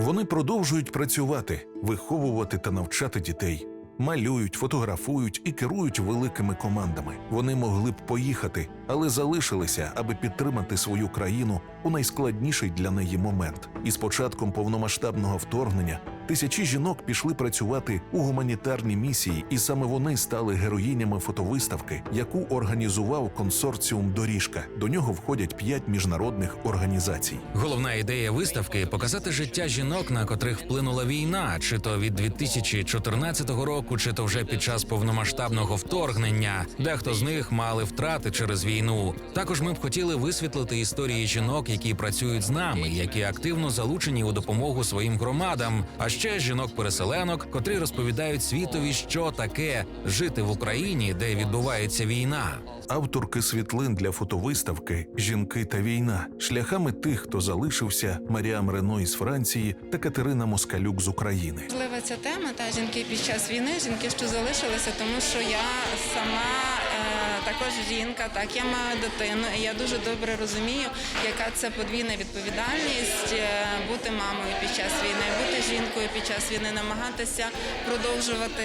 Вони продовжують працювати, виховувати та навчати дітей. Малюють, фотографують і керують великими командами. Вони могли б поїхати, але залишилися, аби підтримати свою країну у найскладніший для неї момент. І з початком повномасштабного вторгнення тисячі жінок пішли працювати у гуманітарній місії, і саме вони стали героїнями фотовиставки, яку організував консорціум Доріжка. До нього входять п'ять міжнародних організацій. Головна ідея виставки показати життя жінок, на котрих вплинула війна, чи то від 2014 року, чи то вже під час повномасштабного вторгнення. Дехто з них мали втрати через війну. Також ми б хотіли висвітлити історії жінок, які працюють з нами, які активно залучені у допомогу своїм громадам. А ще жінок-переселенок, котрі розповідають світові, що таке жити в Україні, де відбувається війна. Авторки світлин для фотовиставки Жінки та війна шляхами тих, хто залишився Маріам Рено із Франції та Катерина Москалюк з України. Важлива ця тема та жінки під час війни, жінки, що залишилися, тому що я сама також жінка, так я маю дитину, і я дуже добре розумію, яка це подвійна відповідальність е, бути мамою під час війни, бути жінкою під час війни, намагатися продовжувати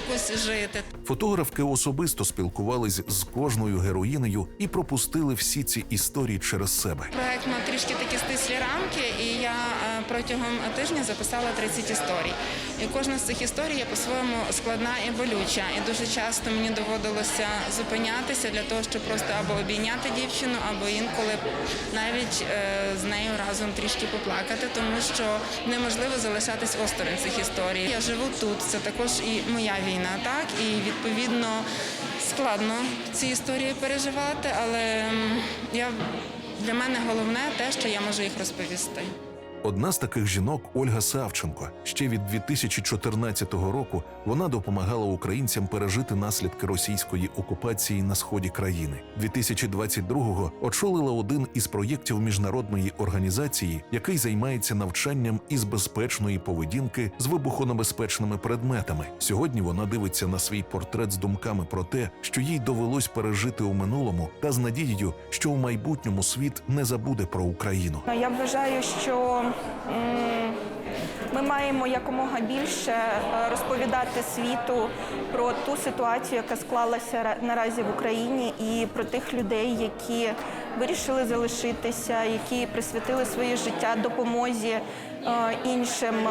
якось жити. Фотографки особисто спілкувались з кожною героїнею і пропустили всі ці історії через себе. Проект мав трішки такі стислі рамки, і я е, протягом тижня записала 30 історій. І кожна з цих історій є по-своєму складна і болюча. І дуже часто мені доводилося зупинятися для того, щоб просто або обійняти дівчину, або інколи навіть е, з нею разом трішки поплакати, тому що неможливо залишатись осторонь цих історій. Я живу тут, це також і моя війна, так і відповідно складно ці історії переживати, але я для мене головне те, що я можу їх розповісти. Одна з таких жінок Ольга Савченко. Ще від 2014 року вона допомагала українцям пережити наслідки російської окупації на сході країни. 2022-го очолила один із проєктів міжнародної організації, який займається навчанням із безпечної поведінки з вибухонебезпечними предметами. Сьогодні вона дивиться на свій портрет з думками про те, що їй довелось пережити у минулому, та з надією, що у майбутньому світ не забуде про Україну. Ну, Я вважаю, що ми маємо якомога більше е, розповідати світу про ту ситуацію, яка склалася наразі в Україні, і про тих людей, які вирішили залишитися, які присвятили своє життя допомозі е, іншим, е,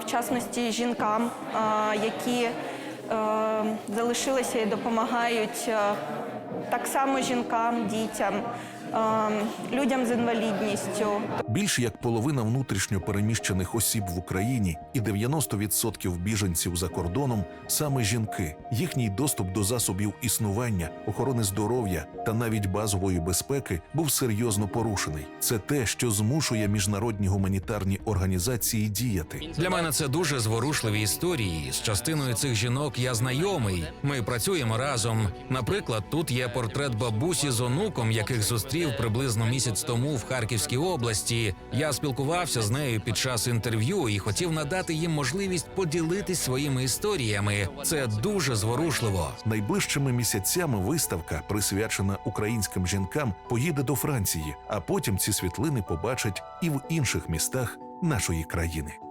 в частності жінкам, які залишилися і допомагають так само жінкам, дітям, людям з інвалідністю. Більш як половина внутрішньо переміщених осіб в Україні і 90% біженців за кордоном саме жінки. Їхній доступ до засобів існування, охорони здоров'я та навіть базової безпеки був серйозно порушений. Це те, що змушує міжнародні гуманітарні організації діяти. Для мене це дуже зворушливі історії. З частиною цих жінок я знайомий. Ми працюємо разом. Наприклад, тут є портрет бабусі з онуком, яких зустрів приблизно місяць тому в Харківській області. Я спілкувався з нею під час інтерв'ю і хотів надати їм можливість поділитись своїми історіями. Це дуже зворушливо. Найближчими місяцями виставка, присвячена українським жінкам, поїде до Франції, а потім ці світлини побачать і в інших містах нашої країни.